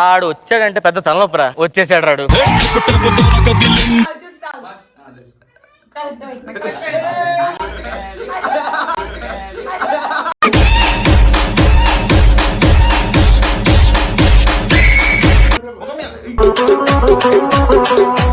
ఆడు వచ్చాడంటే పెద్ద తలనొప్పరా. వచ్చేసాడు రాడు ఎట్లా చూడు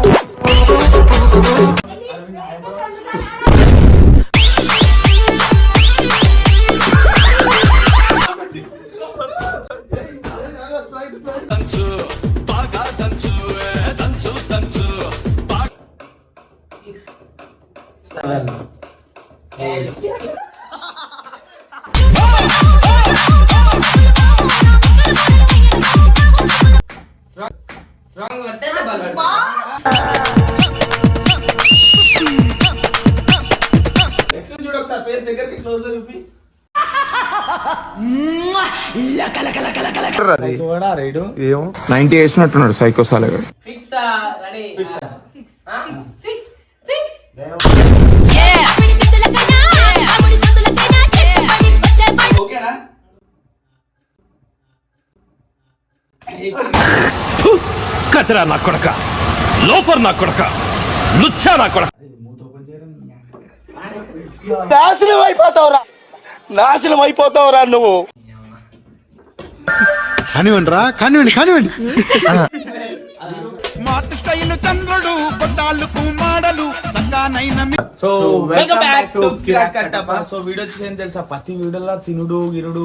ఏమో. నైన్టీ వేసినట్టున్నాడు సైకో సాలగాడు ఓకేనా కచరా నా కొడక లోఫర్ నా కొడక లుచ్చా నా కొడక. నాశనం అయిపోతావురా నాశనం అయిపోతావురా నువ్వు. కానివ్వండి రా కానివ్వండి కానివ్వండి so welcome back to Kirik Kattappa so video వచ్చి ఏం తెలుసా? ప్రతి వీడియోలో తినుడు గిరుడు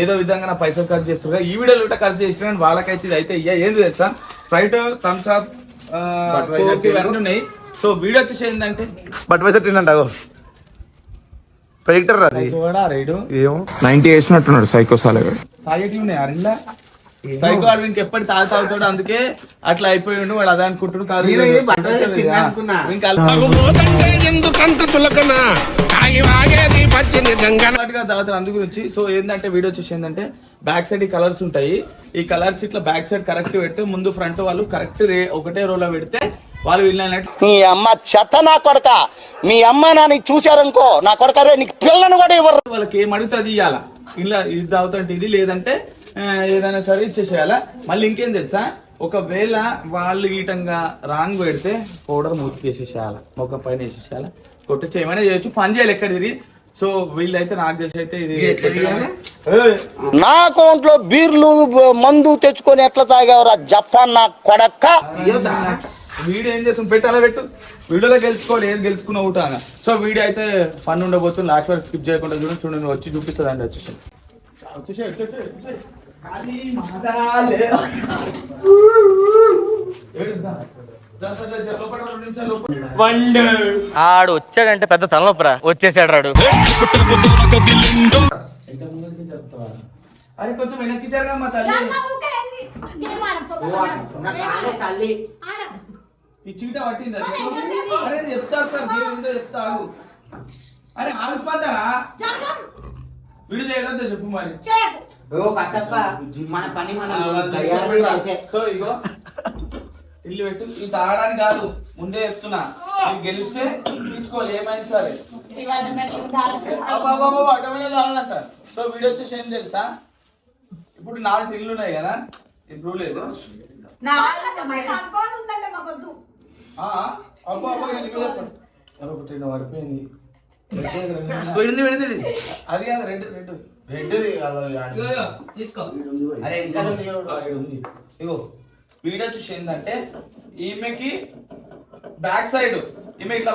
ఏదో విధంగా నా పైసలు ఖర్చు చేస్తున్నారు ఈ వీడియోలో కూడా ఖర్చు చేసిన వాళ్ళకైతే ఇది అయితే ఇయ్య. ఏంది తెలుసా? స్ప్రైట్ థమ్స్ అప్ ఇవన్నీ ఉన్నాయి. సో వీడియో వచ్చేసి ఏంటంటే బట్ వైసర్ తినండి ప్రెడిక్టర్ అది. చూడా రైడు? ఏమో. నైన్టీ వేసినట్టున్నాడు సైకో సాలగాడు. తాగేటి ఉన్నాయి? అరిందా సైకో వాడు వీనికి ఎప్పటి తాగు తాగుతాడు అందుకే అట్లా అయిపోయిండు వాడు అదే అనుకుంటున్నాడు. కాదు తాగుతారు అందు గురించి. సో ఏంటంటే వీడియో వచ్చేసి ఏంటంటే బ్యాక్ సైడ్ ఈ కలర్స్ ఉంటాయి. ఈ కలర్స్ ఇట్లా బ్యాక్ సైడ్ కరెక్ట్ పెడితే ముందు ఫ్రంట్ వాళ్ళు కరెక్ట్ రే ఒకటే రోలో పెడితే వాళ్ళు వీళ్ళనట్టు నీ అమ్మ చెత్త నా కొడక. మీ అమ్మ నాన్న చూశారనుకో నా కొడక రే నీకు పిల్లను కూడా ఇవ్వరు. వాళ్ళకి ఏం అడిగితే అది ఇవ్వాలా ఇలా ఇది తాగుతుంటే ఇది లేదంటే ఏదైనా సరే ఇచ్చేసేయాలా? మళ్ళీ ఇంకేం తెలుసా? ఒకవేళ వాళ్ళు గీటంగా రాంగ్ పెడితే పౌడర్ మూతికి వేసేసేయాలి ఒక పైన వేసేసేయాలి? కొట్టచ్చు ఏమైనా చేయొచ్చు. ఫన్ చేయాలి ఎక్కడ తిరిగి సో వీళ్ళైతే నాకు తెలిసి అయితే ఇది ఏయ్, నా అకౌంట్లో బీర్లు మందు తెచ్చుకొని ఎట్లా తాగేవరా? జఫాన్ నా కొడక వీడియో ఏం చేస్తాం పెట్టాలా పెట్టు. వీడియోలో గెలుచుకోవాలి. ఏది గెలుచుకున్న ఊటాగా సో వీడియో అయితే ఫన్ ఉండబోతుంది. లాస్ట్ వరకు స్కిప్ చేయకుండా చూడండి. చూడండి వచ్చి చూపిస్తుంది అండి వచ్చేసి వచ్చేసి ఆడు వచ్చాడంటే పెద్ద తలనొప్పరా. వచ్చేసాడు రాడు అరే కొంచెం వెనక్కి తల్లి. పట్టిందా? అరే చెప్తారు సార్ దీని మీద చెప్తారు. అరే ఆగిపోతారా? వీడియో చేయలేదో చెప్పు మరి. మన పని ఆ, మనం అయితే. సో ఇగో ఇల్లు పెట్టు. ఇది తాగడానికి కాదు ముందే చెప్తున్నా. గెలిస్తే తీసుకోవాలి ఏమైనా సరే. అటమైన తాగదంట సో వీడియో వచ్చేసి ఏం తెలుసా? ఇప్పుడు నాలుగు ఇల్లు ఉన్నాయి కదా ఇప్పుడు లేదు. ఆ, అబ్బో చెప్పండి. పడిపోయింది అది కాదు రెడ్ రెడ్ రెడ్. తీసుకో. అరే ఇంకా ఉంది. ఇగో వీడియో వచ్చేసి ఏంటంటే ఈమెకి బ్యాక్ సైడ్ ఈమె ఇట్లా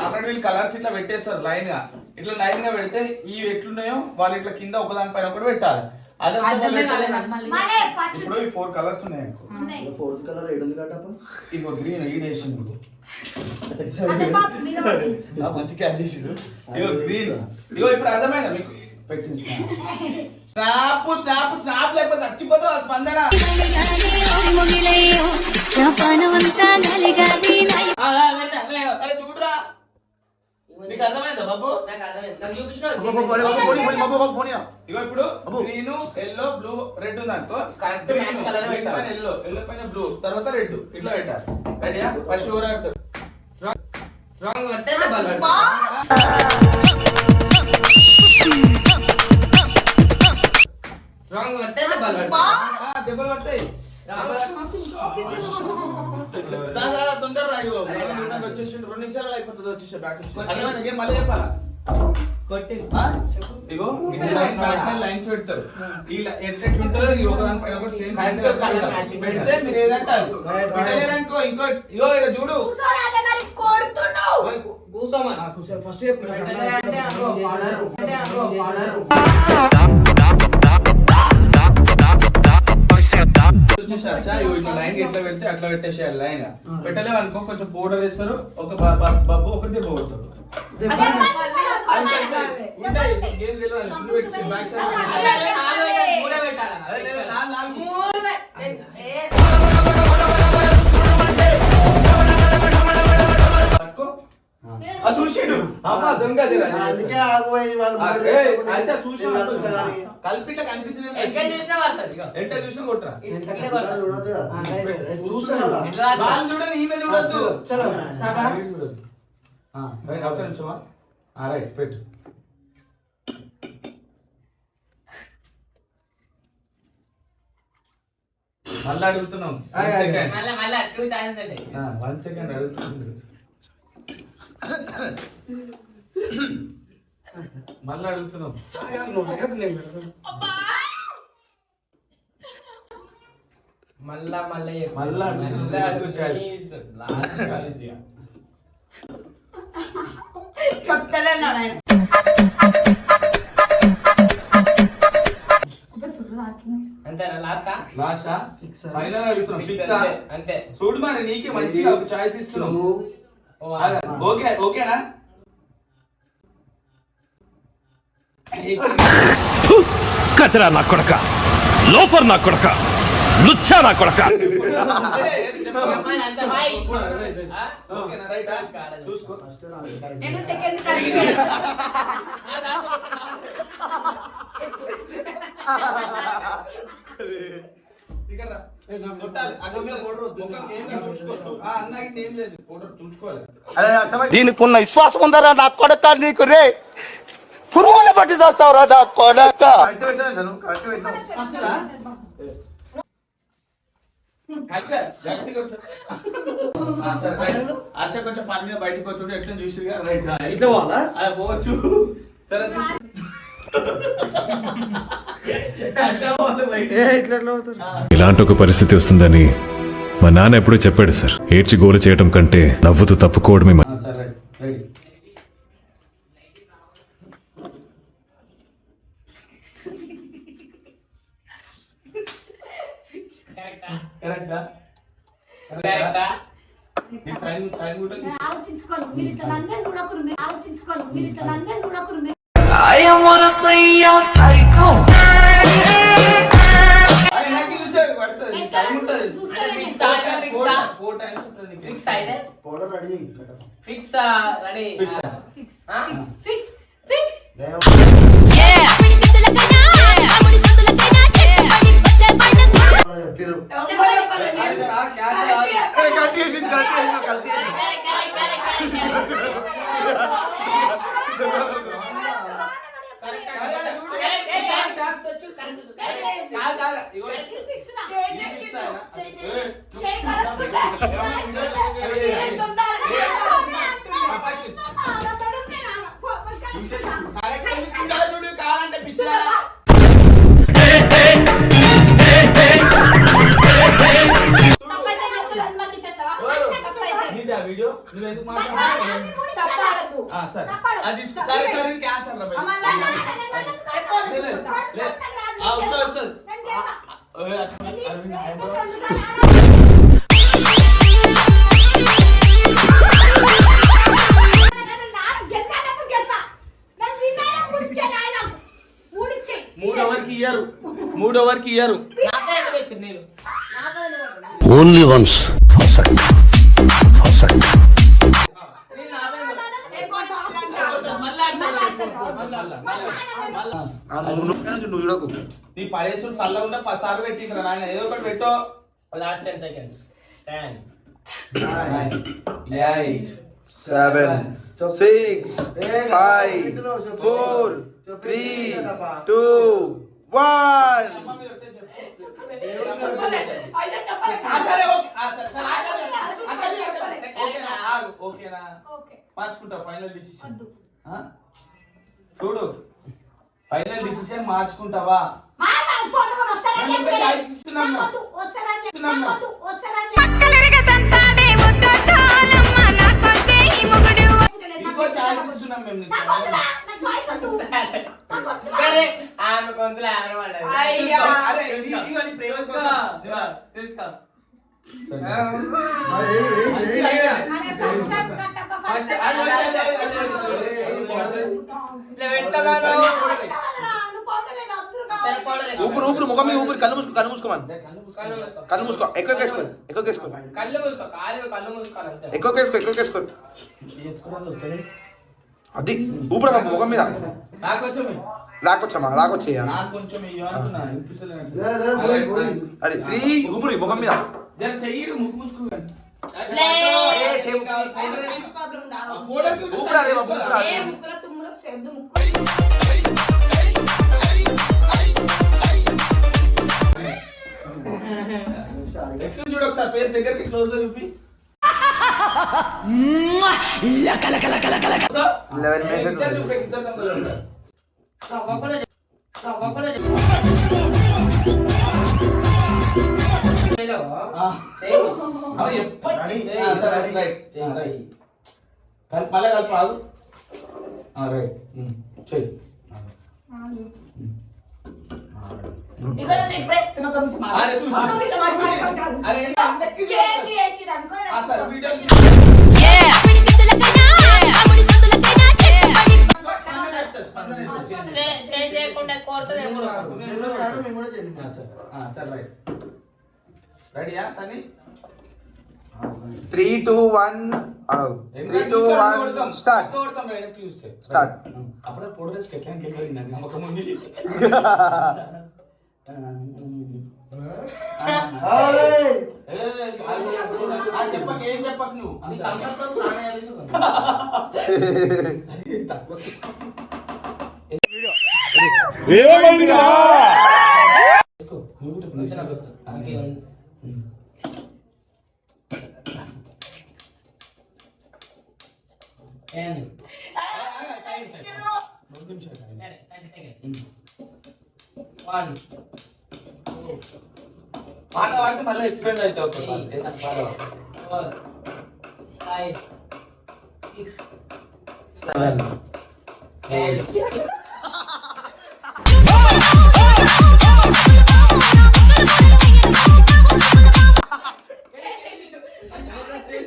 ఆల్రెడీ వీళ్ళు కలర్స్ ఇట్లా పెట్టేస్తారు లైన్గా ఇట్లా లైన్గా పెడితే ఇవి ఎట్లున్నాయో వాళ్ళు ఇట్లా కింద ఒకదాని పైన ఒకటి పెట్టాలి. అదే ఇప్పుడు ఈ ఫోర్ కలర్స్ ఉన్నాయి. ఫోర్త్ కలర్ ఏడు ఉంది కట్టప్ప ఇగో గ్రీన్ ఈ వేసింది ఆ, మంచి క్యాచ్ చేసిండు. ఇగో గ్రీన్ ఇగో ఇప్పుడు అర్థమైందా మీకు? స్నాప్ స్నాప్ స్నాప్ లేకపోతే చచ్చిపోతావు స్పందన చూడరా నీకు అర్థమైందా బాబు ఇప్పుడు గ్రీన్ ఎల్లో బ్లూ రెడ్ ఉంది అనుకో correct colour colour yellow yellow పైన బ్లూ తర్వాత రెడ్ ఇట్లా పెట్టాలి రెడీయా ఫస్ట్ ఎవరు ఆడతారు రాంగ్ కొడితే దెబ్బలు పడతాయి. ఆ, దెబ్బలు పడతాయి. వచ్చేసిండు, రెండు నిమిషాలు అయిపోతుంది వచ్చేసి బ్యాక్ మళ్ళీ చెప్పాలా? కొట్టి? ఇగో లైన్స్ పెడతారు. ఈ ల- ఎట్లా ఎట్లా ఉంటుందో ఈ ఒకదాని పైన ఒకటి సేమ్ పెడితే మీరు ఏదంటారు? పెట్టలేరనుకో ఇంకో ఇగో ఇక్కడ చూడు. కూసోమని. ఫస్ట్ చెప్పు. వచ్చేసారు సార్ ఇగో ఇట్లా లైన్ ఎట్లా పెడితే అట్లా పెట్టేసేయాలి లైన్. పెట్టలేము అనుకో కొంచెం పౌడర్ వేస్తారు ఒక బబ్బు ఒక దెబ్బ కొడతారు. అంతే, ఆ చూసిండు. అమ్మా దొంగ. అందుకే ఆగిపోయి వాళ్ళు ఆ, మాట ఏ, చెప్పుకుని అచ్చా చూసిన వాళ్ళు కానీ కల్పిట్ల కనిపించిన ఎక్కడ చూసినా పడుతుంది ఇగో. ఎంత చూసినా కొట్టరా ఇక్కడే ఇట్లా పడుతుంది. చూడొద్దు కదా. చూస్తున్నా ఇట్లా తాకు. వాళ్ళు చూడని ఈమె చూడొచ్చు చలో, స్టార్ట్ రైట్ ఒక్క నిమిషమా ఆ, రైట్ పెట్టు. మళ్ళీ అడుగుతున్నాం. వన్ సెకండ్ మళ్ళా మళ్ళా టూ ఛాన్సెస్ ఉంటాయి. వన్ సెకండ్ అడుగుతున్నాం. మళ్ళీ అడుగుతున్నాం మళ్ళా మళ్ళా. మళ్ళా ఛాయిస్ ఇక. అంతేనా? లాస్ట్ లాస్ట్ ఫైనల్ అడుగుతున్నాం ఫిక్స్ అంతే. చూడు మరి నీకే మంచిగా ఒక చాయిస్ ఇస్తున్నాం. నువ్వు ఓ, అదే, ఓకే ఓకేనా! కచరా నా కొడక లోఫర్ నా కొడక లుచ్చా నా కొడక చూసుకో దీనికి ఉన్న విశ్వాసం ఉందరా నా కొడక నీకు రే? పురుగులు పట్టి చేస్తావురా నా కొడక. హర్ష కొంచెం పని మీద బయటకు వచ్చుంటే ఎట్లా చూసి. ఇట్లా పోవాలా? పోవచ్చు. సరే ఇలాంటి ఒక పరిస్థితి వస్తుందని మా నాన్న ఎప్పుడూ చెప్పాడు సార్. ఏడ్చి గోల చేయటం కంటే నవ్వుతూ తప్పుకోవడమే కరెక్టా? ఆలోచించుకోను. మీరు ఇట్లా నన్నే చూడకురు మీరు ఆలోచించుకోను. మీరు ఇట్లా నన్నే చూడకురు మీరు ఆయన నాకు చూసే పడుతుంది నీకు టైం ఉంటుంది అంటే ఫిక్స్ ఆ? అంటే ఫిక్స్ ఆ? ఫోర్ టైమ్స్ ఉంటుంది నీకు. ఫిక్స్ అయితే పౌడర్ రెడీ ఫిక్స్ ఆ? రెడీ ఫిక్స్ ఆ? ఫిక్స్ ఆ? ఫిక్స్ ఫిక్స్ చెప్పారు అరే, రా, క్యాచ్ రా. అరే, అరే, చూడు. Chance, chance. కాదు, కాదు. ఇగో. ఫిక్స్ నువ్వు ఎందుకు మాట్లాడుతున్నావు ఆ, సరే. అది. సరే సరే క్యాన్సర్ రా బయట. లే, లే, లే. ఆ, వస్తుంది వస్తుంది ఏ, అట్లా- అరవింద్, ఆయన- మూడు ఓవర్కి ఇయ్యరు. మూడు ఓవర్కి ఇయ్యరు. నాకే ఎందుకు వేసిండు నేను ఓన్లీ వన్స్ నువ్వు చూడకు నీ పడేసు చల్ల ఉండే పసారు పెట్టిందిరా నాయన ఏదో ఒకటి పెట్టో last ten seconds ten eight seven six five four three two one మార్చుకుంటా final decision చూడు. ఫైనల్ డిసిషన్ మార్చుకుంటావా? ఇంకా ఇస్తున్నాం మేము. ఆమె గొంతులు ఆమె పడ్డది. అయ్యా. చూసుకో. అరే, ఇది- ఇదిగో నీ ప్రేమ. కోసం. మంచి idea. అరే, ఫస్ట్ అది అది అది అది ఊపిరి ఊపిరి ముఖం మీద ఊపిరి కళ్ళు మూసుకో కళ్ళు మూసుకోమని కళ్ళు మూసుకో. మూసుకో. మూసుకో ఎక్కువ వేసుకో ఎక్కువ వేసుకో కళ్ళు మూసుకో కాలు కళ్ళు అంతే ఎక్కువ వేసుకో ఎక్కువ వస్తుంది. అది ఊపిరి అమ్మ ముఖం మీద. రాకొచ్చమ్మా రాకొచ్చేయ. అది త్రీ ఊపిరి ముఖం మీద చెయ్యి ముక్కు మూసుకోకండి అట్లే ఏ, చెయ్యి. ఏమో science problem ఉందా? ఫోటోకి ఊపిరి అదే ఊపిరి ఏ అదే. ముక్కులో తుమ్ములు వస్తాయి, వద్దు ముక్కు. ఎట్లా చూడు ఒకసారి ఫేస్ దగ్గరికి క్లోజ్ లో చూపి Eleven minutes and ఇద్దరు చూపి, ఇద్దరు కనపడతారు. ఒక్కడే ఒక్కడే మళ్ళా కలిపి ఆగు రైట్ చెయ్యి చేయకుండా కోరుతుంది సరే రైట్ రెడీయా Sunny three two one three two one start కొడతాం వెనక్కి చూస్తే Start. అప్పుడే పొడరేసి ఎట్లా ఇంకెళ్ళి నాకు నమ్మకం ఉంది ఏయ్! ఏ, అది- అది చెప్పక ఏం చెప్పక నువ్వు నీ అంతే. కంఫర్ట్తో స్నానం చేపించుకో. అది తక్కువ చేసుకో. నువ్వు కూడా వచ్చిన గుర్తు. ఇంకే ఉంది. ఏంది? రెండు నిమిషాలు టైం. సరే, 30 seconds. One, two, పాట పాడితే మళ్ళీ ఎక్స్ప్లెయిన్ అవుతావు ఒక పాట. ఏదైనా పాట పాడు. four, five, six, seven eight, okay okay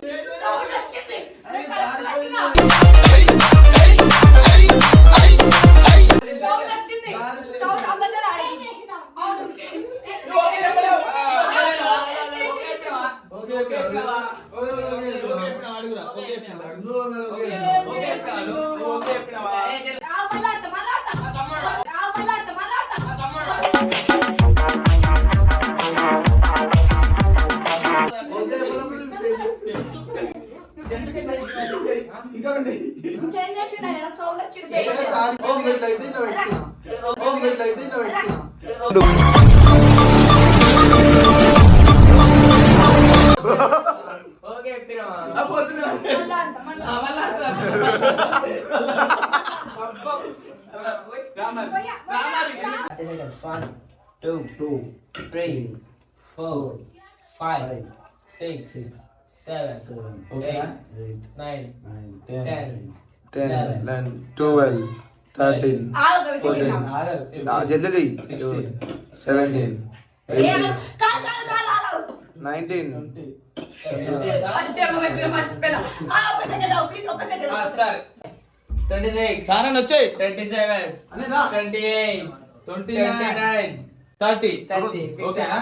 sound వచ్చింది. సౌండ్ అందరికీ రాయి. అవును. నువ్వు ఓకే చెప్పలేవు. ఓకే చెప్పలేవా? Okay, okay, చెప్పలేవా? Okay, okay, okay. Okay చెప్పినావా? అడుగురా. ఓకే చెప్పినావా? అడుగు. నువ్వు ఓకే, ఓకే. ఓకే చెప్పినావా? నువ్వు okay One, two, two, three, four, five, six, seven, eight, nine, ten. Ten eleven twelve thirteen. Aadhaar. జల్దీ. సెవెంటీన్. Nineteen twenty. అది తేమ పెట్టిన మర్చిపోయినా. ఆ, ఒక సెకండ్ ఆగు, ప్లీజ్, ఒక సెకండ్ ఆ,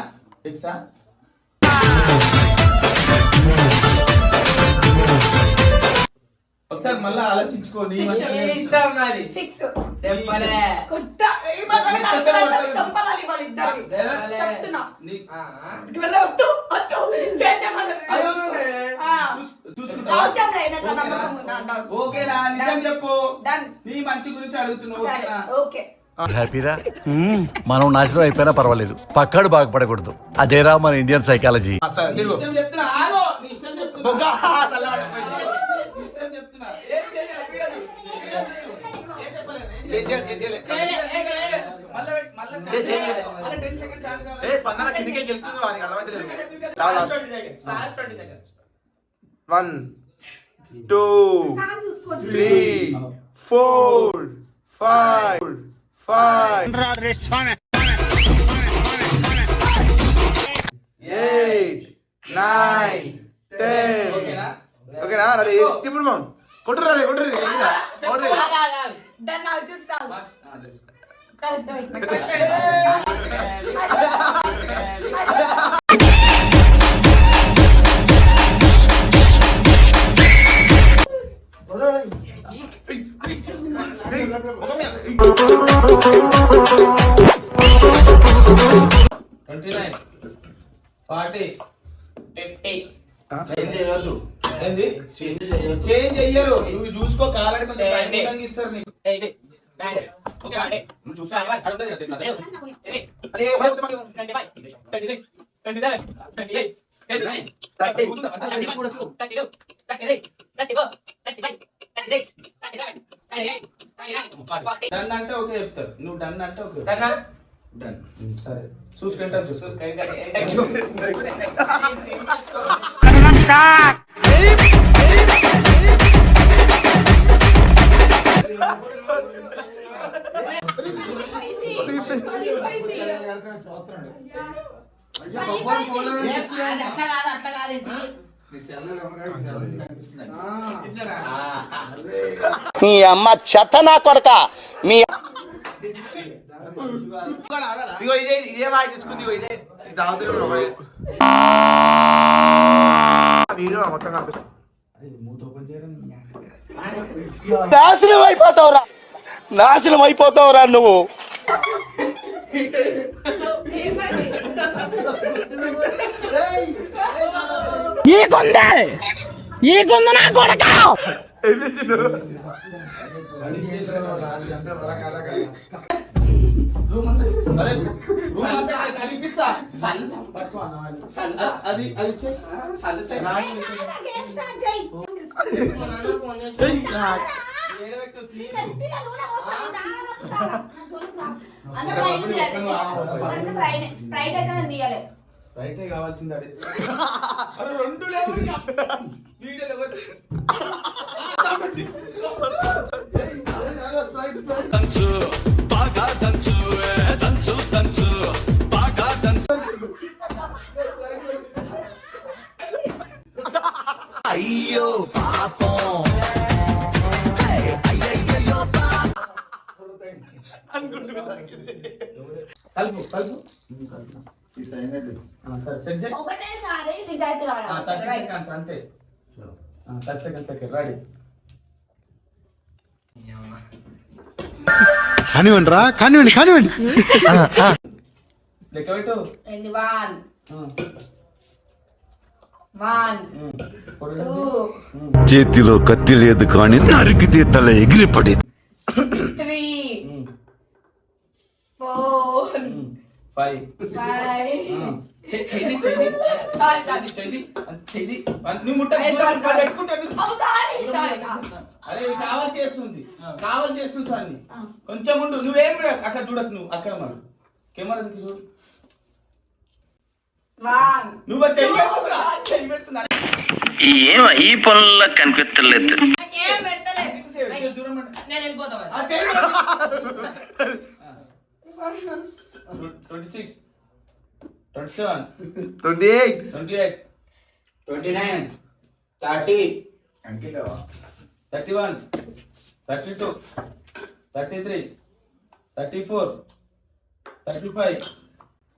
ఒకసారి మళ్ళీ ఆలోచించుకోని Fix. నీ ఇష్టం నాది ఫిక్స్ చెప్పలే కొట్ట ఈ బదులు కలపాలి, చంపాలి వాళ్ళిద్దరిని. లేదా? చెప్తున్నా నీ- ఆ, ఇటు వెళ్ళే వద్దు, వద్దు. చేంజ్ చేయమని. అయ్యో, ఆ. చూస్- చూసుకుంటావా? అవసరం లేదు, నాకు ఓకేనా? నమ్మకం ఉంది, అంటావు. ఓకేనా నిజం Done. చెప్పు Done. నీ మంచి గురించి అడుగుతున్నావు సరే, ఓకేనా ఓకే హ్యాపీరా మనం నాశనం అయిపోయినా పర్వాలేదు పక్కాడు బాగుపడకూడదు అదేరా మన ఇండియన్ సైకాలజీ ఆ, సరే తిరుగు ఇష్టం చెప్తున్నా ఆగో నీ ఇష్టం చెప్తున్నా బొగ్గ, చల్లబడిపోయింది. నీ ఇష్టం చెప్తున్నా ఏం చేయాలి వీడదు వీడదు. ఏం చెప్పలేను, ఏం చేయి, చేయి, చేయి, చేయి. మళ్ళా పెట్- మళ్ళా ఏ, చేయలేదు. మళ్ళా 10 సెకండ్ ఛాన్స్ కావాలి. ఏ స్పందన కిందికి వెళ్తుంది వానికి అర్థమైతలేదు Last Last. 20 seconds. Last 20 seconds. One two three four five five. Eight nine ten. ఓకేనా? ఇప్పుడు మనం. కొట్టురా రే కొట్టురా కొట్టురా. దాన్ని నాకు చూస్తాను ట్వంటీ నైన్ ఫార్టీ ఫిఫ్టీ ఏంది? చేంజ్ చెయ్యరు. నువ్వు చూసుకో కాలని కొంచెం టైం Seventy. కూడా ఇస్తారు నీకు. ఎయిటీ నైన్ ఫార్టీ నువ్వు చూసుకో అక్కడ ఉంటుంది కదా, ఇట్లా. అరే, ఒకటే ఒకటే మరి. Twenty five. Twenty six. Twenty seven. Twenty eight. Twenty nine. Thirty. Thirty one thirty two. Thirty three. Thirty four. Thirty five. Thirty six. Thirty seven. Thirty eight. Thirty nine. Forty. Done అంటే okay చెప్తారు. నువ్వు done అంటే okay డన్నా done సరే. చూసుకుంటా చూసుకో. Phone నీ అమ్మ చెత్త నా కొడక. మీ ఇదే ఇదే వాయి తీసుకుంది ఇదే. ఇది నాశనం అయిపోతావురా. నాశనం అయిపోతావురా నువ్వు. నూనె పోస్తాను, దారం వస్తాను. నా జోలికి రైటే కావాల్సింది అదే రెండు. వీడియోలు ఎవరు? థర్టీ కావాలి సెకండ్స్ అంతే. థర్టీ సెకండ్స్ సెకండ్ రెడీ కానివ్వండి రా కానివ్వండి కానివ్వండి. లెక్క పెట్టు. వన్ చేతిలో కత్తి లేదు కానీ నరికితే తల ఎగిరిపడి. Three um, four um. Five five ah, చెయ్- చెయ్యి, చెయ్యి. Sorry sorry. చెయ్యి, చెయ్యి. నువ్వు ముట్ట అరే కావాలి చేస్తుంది. కావాలి చేస్తుంది సార్. కొంచెం ఉండు. నువ్వేం అక్కడ చూడకు నువ్వు అక్కడ మరి. కెమెరా చూడు. వన్. నువ్వు చెయ్యి పెడుతుందిరా చెయ్యి పెడుతుంది అరే, ఈ పనుల్లో కనిపించలేదు twenty six twenty seven twenty eight twenty eight twenty nine thirty thirty one thirty two thirty three thirty four thirty five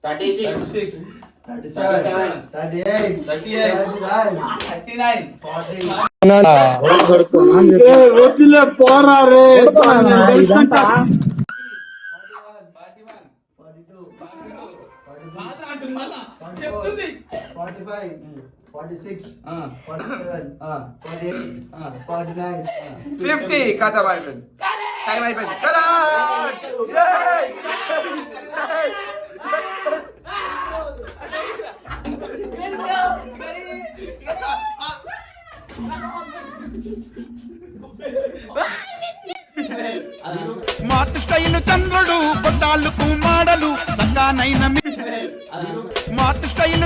thirty six thirty seven forty five forty six ah, forty seven ah, forty eight ah. Forty nine fifty కథ అయిపోయింది correct time అయిపోయింది కరాట్! ఏయ్! ఏయ్! Smart style చంద్రుడు పొట్టాలకు మాడలు సగానైన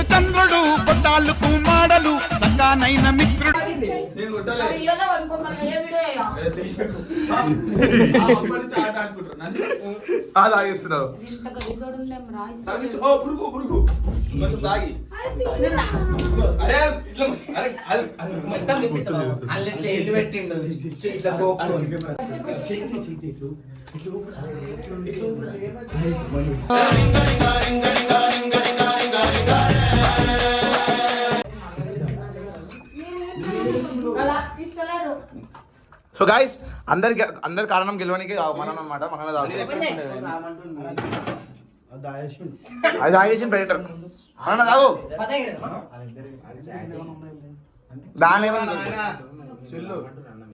style చంద్రుడు పొట్టాలకు మాడలు సగానైన మిత్రుడు. నేను so guys అందరికి అందరి కారణం గెలవడానికి మన అన్నమాట. మన అది తాగేసిన ప్రెడిటర్ అన్న తాగు దాని ఏమన్నా